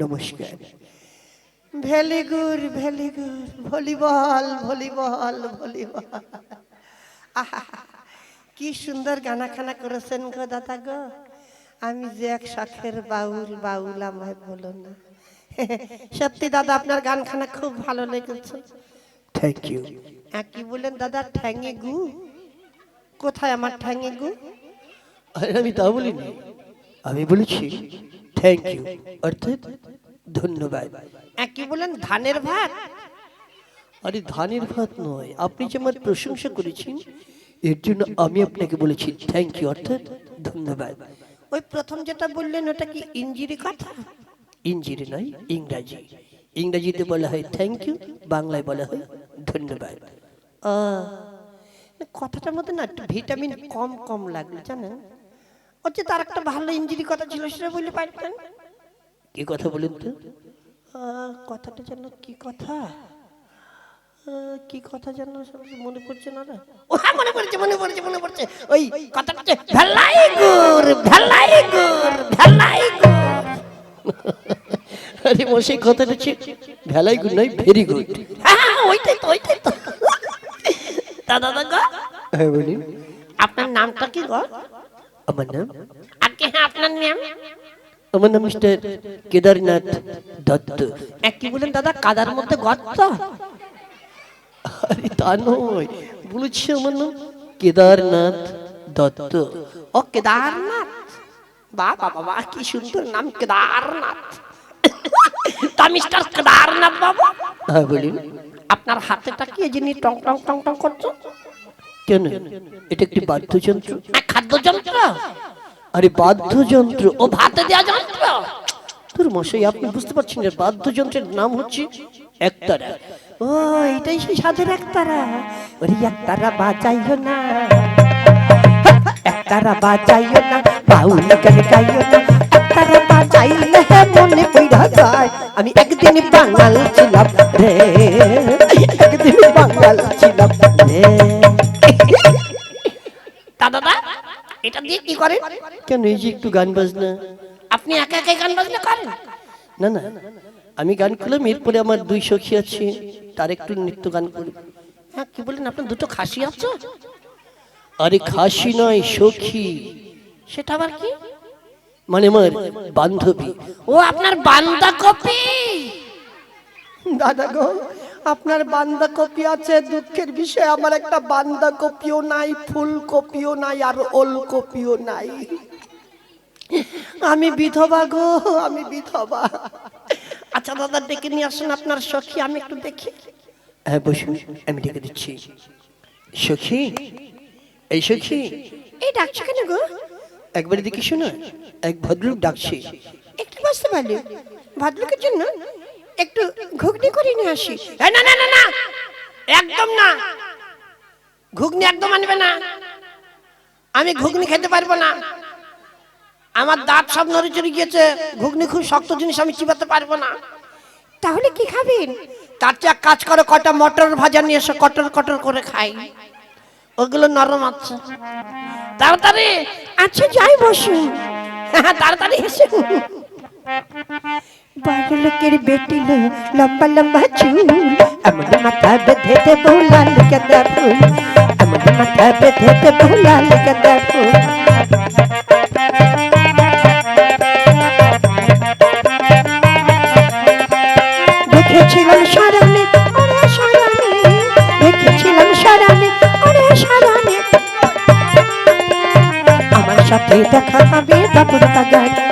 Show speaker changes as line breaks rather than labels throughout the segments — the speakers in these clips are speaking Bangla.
নমস্কার। ভেলি গুড ভেলি গুড ভলিবল ভলিবল ভলিবল। আহা, কি সুন্দর গানা খানা করেছেন গো দাদা গো। আমি যে এক শখের বাউল বাউল আমায় বলো না। সত্যি দাদা আপনার গান খানা খুব ভালো লেগেছে। থ্যাংক ইউ কি বলেন দাদা? ঠ্যাঙে গু? কোথায় আমার ঠ্যাঙে গু?
আরে আমি তা বলিনি। আমি বলেছি থ্যাংক ইউ অর্থাৎ ধন্যবাদ।
কি বলেন? ধানের ভাত?
আরে ধানের ভাত নয়। আপনি যে আমার প্রশংসা করেছেন এর জন্য আমি আপনাকে বলেছি থ্যাংক ইউ অর্থাৎ ধন্যবাদ।
ওই প্রথম যেটা বললেন ওটা কি ইঞ্জিরি কথা?
ইঞ্জিরি নয় ইংরাজি। ইংরাজিতে বলা হয় থ্যাংক ইউ বাংলায় বলা হয় ধন্যবাদ।
কথাটার মধ্যে না একটু ভিটামিন কম কম লাগল জানেন? হচ্ছে তার একটা ভালো ইঞ্জিরি কথা ছিল সেটা বললে পারতেন
কি কথা বলুন তো?
কথাটা যেন কি কথা? কি কথা যেন সব মনে পড়ছে না রে? ও হ্যাঁ মনে পড়ছে মনে পড়ছে মনে পড়ছে। ওই কথাটা হচ্ছে ভেলাই গুড় ভেলাই গুড় ভেলাই গুড়।
আরে মশাই কথাটা হচ্ছে ভেলাই গুড নয় ভেরি গুড।
হ্যাঁ ওইটাই তো ওইটাই তো। দাদা দাদা
হ্যাঁ বলুন।
আপনার নামটা কি গো?
আমার নাম
হ্যাঁ আপনার নাম?
আমার নাম মিস্টার কেদারনাথ দত্ত।
কি বলেন দাদা? কাদার মধ্যে গর্ত?
আরে তা নয় বলেছি আমার নাম কেদারনাথ দত্ত।
ও কেদারনাথ? বাবা বাহ কি সুন্দর নাম কেদারনাথ। তা মিস্টার কেদারনাথ বাবু?
হ্যাঁ বলুন।
আপনার হাতেটা কি জিনিস টং টং টং টং করছ?
কেন? এটা একটি বাদ্যযন্ত্র?
খাদ্যযন্ত্র?
আরে বাদ্যযন্ত্র।
ও ভাতে দেওয়া যন্ত্র?
তোর মশাই আপনি বুঝতে পারছেন না বাদ্যযন্ত্রের নাম হচ্ছে একতারা।
ও এটাই সেই সাধের একতারা। ওরে একতারা বাজাইও না। একতারা বাজাইও না বাউল গান গাইও না। একতারা বাজাইলে মনে পড়া যায়। আমি একদিন বাঙাল ছিলাম রে। এটা দিয়ে কি করেন?
কেন এই যে একটু গান বাজনা?
আপনি একা একা গান বাজনা করেন?
না না আমি গান করলাম এরপরে আমার দুই সখী আছে তার একটু নৃত্য গান করি।
হ্যাঁ কি বলেন আপনার দুটো খাসি আছে?
আরে খাসি নয় সখী।
সেটা আবার কি?
মানে আমার বান্ধবী।
ও আপনার বান্দা কপি
দাদা গো আপনার বান্দা কপি আছে দুঃখের বিষয় আমার একটা বান্দা কপিও নাই ফুল কপিও নাই আর ওল কপিও নাই। আমি বিধবা গো আমি বিধবা।
আচ্ছা দাদা ডেকে নিয়ে আসুন আপনার সখী আমি একটু দেখি।
হ্যাঁ বসুন আমি ডেকে দিচ্ছি। সখী এই সখী।
এই ডাকছে কেন গো?
একবার দেখি শোনো এক ভদ্রলোক ডাকছে।
একটু বসতে পারলে। ভদ্রলোকের জন্য? একটু ঘুগনি করে নিয়ে আসি। না না না না। একদম না। ঘুগনি একদম আনবে না। আমি ঘুগনি খেতে পারব না। আমার দাঁত সব নড়ে চড়ে গিয়েছে। ঘুগনি খুব শক্ত জিনিস আমি চিবাতে পারব না। তাহলে কি খাবেন? তার চেয়ে কাজ করো কটা মটর ভাজা নিয়ে এসে কটর কটর করে খাই। ওগুলো নরম আছে। তাড়াতাড়ি। আচ্ছা যাই বসুন। হ্যাঁ তাড়াতাড়ি এসে। বড় লোকের বেটি লম্বা লম্বা চুল। এমন মাথা বেঁধে দে লাল গেঁদা ফুল। এমন মাথা বেঁধে দে লাল গেঁদা ফুল। আমার দেখা হবে বাবুর বাগান।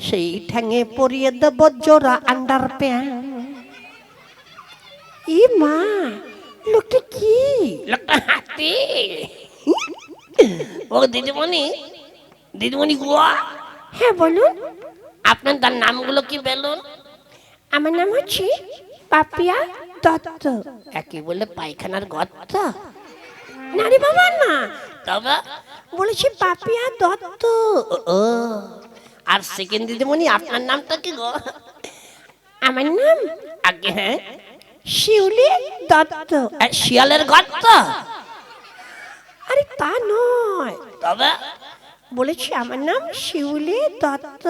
সেই ঠ্যাঙে পরিয়ে দেব জোড়া আন্ডার ই মা লোকটা কি? লোকটা হাতি। ও দিদিমণি দিদিমণি গুয়া হ্যাঁ বলুন।
আপনার তার নামগুলো কি বলুন? আমার নাম হচ্ছে পাপিয়া দত্ত। একই বলে পায়খানার গর্ত। না রে বাবা না। তবে? বলেছি পাপিয়া দত্ত। ও। আর সেকেন্ড দিদিমণি আপনার নামটা কি গো? আমার নাম? আগে হ্যাঁ। শিউলি দত্ত। শিয়ালের গর্ত? আরে তা নয়। তবে? বলেছি আমার নাম শিউলি দত্ত।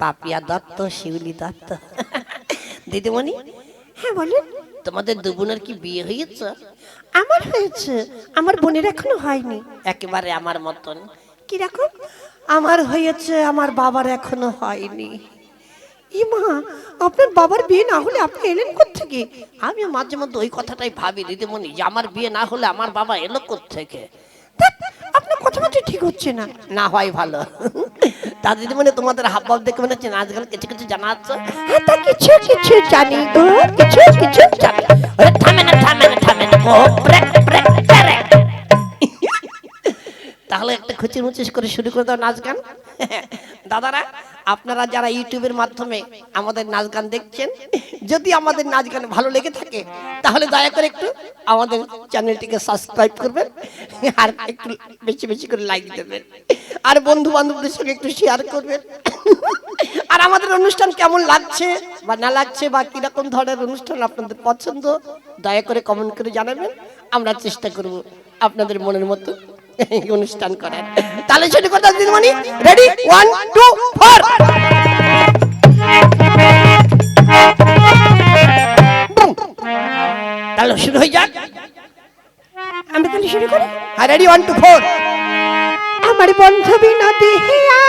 পাপিয়া দত্ত শিউলি দত্ত। দিদিমণি হ্যাঁ বলুন। তোমাদের দু বোনের কি বিয়ে হয়েছে? আমার হয়েছে। আমার বোনের এখনও হয়নি। একেবারে আমার মতন। কীরকম?
আমার হয়েছে, আমার বাবার এখনও হয়নি। ইমা আপনার বাবার বিয়ে না হলে আপনি এলেন
আমি মাঝে মধ্যে ওই কথাটাই ভাবি, দিদিমণি, যে আমার বিয়ে না হলে আমার বাবা এলো
আপনার ঠিক হচ্ছে না।
না হয় ভালো। তা দিদিমণি, তোমাদের হাবভাব দেখে মনে হচ্ছে গান কিছু কিছু জানা আছে?
হ্যাঁ তা কিছু কিছু জানি কিছু কিছু জানি।
থামে না থামে না থামে না খুচির মুচিস করে শুরু করে দাও নাচ গান। দাদারা, আপনারা যারা ইউটিউবের মাধ্যমে আমাদের নাচ গান দেখছেন, যদি আমাদের নাচ গান ভালো লেগে থাকে, তাহলে দয়া করে একটু আমাদের চ্যানেলটিকে সাবস্ক্রাইব করবেন আর একটু বেশি বেশি করে লাইক দেবেন। আর বন্ধু বান্ধবদের সঙ্গে একটু শেয়ার করবেন। আর আমাদের অনুষ্ঠান কেমন লাগছে বা না লাগছে বা কীরকম ধরনের অনুষ্ঠান আপনাদের পছন্দ, দয়া করে কমেন্ট করে জানাবেন। আমরা চেষ্টা করব আপনাদের মনের মতো এই অনুষ্ঠান করার। তাহলে শুরু করতে দিদিমণি রেডি ওয়ান টু ফোর তাহলে শুরু হয়ে যাক।
আমরা তাহলে শুরু করি?
হ্যাঁ রেডি ওয়ান টু ফোর
আমার বন্ধু হিয়া।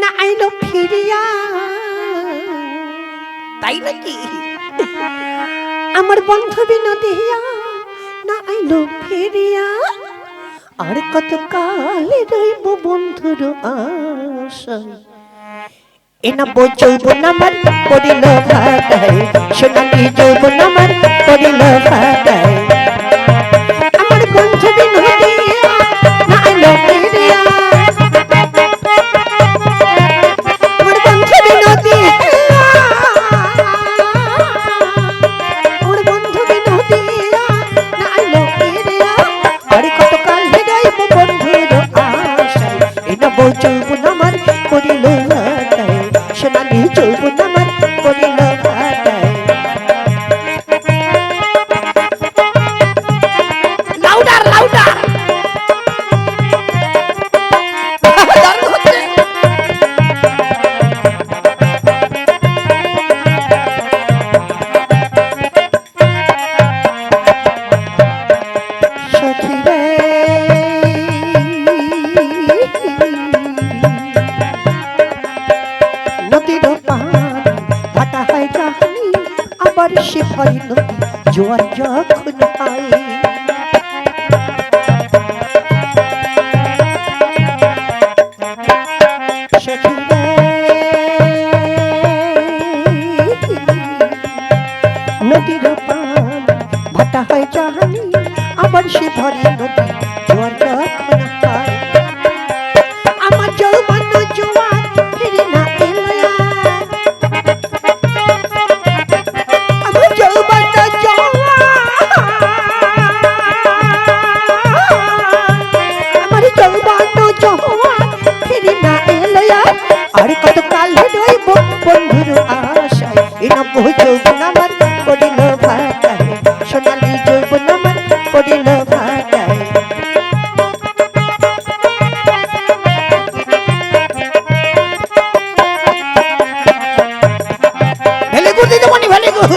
না আইলো ফিরিয়া।
তাই নাকি?
আমার বন্ধু বিনোদী না আইলো ফিরিয়া। আর কত কালে রইব বন্ধুর আশায় এনা বই যৌবন আমার পড়িল ভাটায়, সোনালি যৌবন আমার পড়িল ভাটায়। আমার বন্ধু আবার সে ভয় নদী জোয়ার যখন হয় নদীর পানি, ভাটা হয় জাহানি, আবার সে ভরে নদী, জোয়ার